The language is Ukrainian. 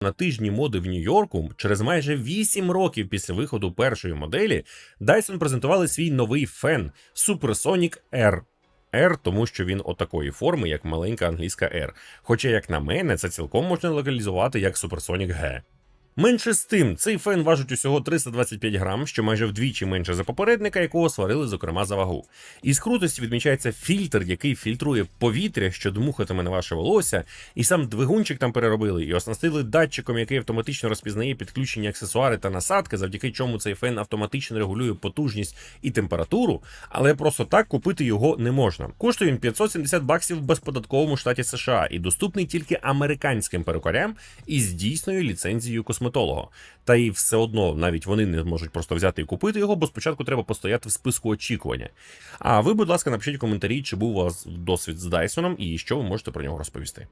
На тижні моди в Нью-Йорку через майже 8 років після виходу першої моделі Dyson презентували свій новий фен Supersonic R. R, тому що він отакої форми, як маленька англійська R. Хоча, як на мене, це цілком можна локалізувати як Supersonic G. Менше з тим, цей фен важить усього 325 грам, що майже вдвічі менше за попередника, якого сварили, зокрема, за вагу. Із крутості відмічається фільтр, який фільтрує повітря, що дмухатиме на ваше волосся, і сам двигунчик там переробили, і оснастили датчиком, який автоматично розпізнає підключені аксесуари та насадки, завдяки чому цей фен автоматично регулює потужність і температуру, але просто так купити його не можна. Коштує він 570 баксів в безподатковому штаті США і доступний тільки американським перукарям із дійсною ліцензією косметолога. Та й все одно навіть вони не зможуть просто взяти і купити його, бо спочатку треба постояти в списку очікування. А ви, будь ласка, напишіть в коментарі, чи був у вас досвід з Дайсоном і що ви можете про нього розповісти.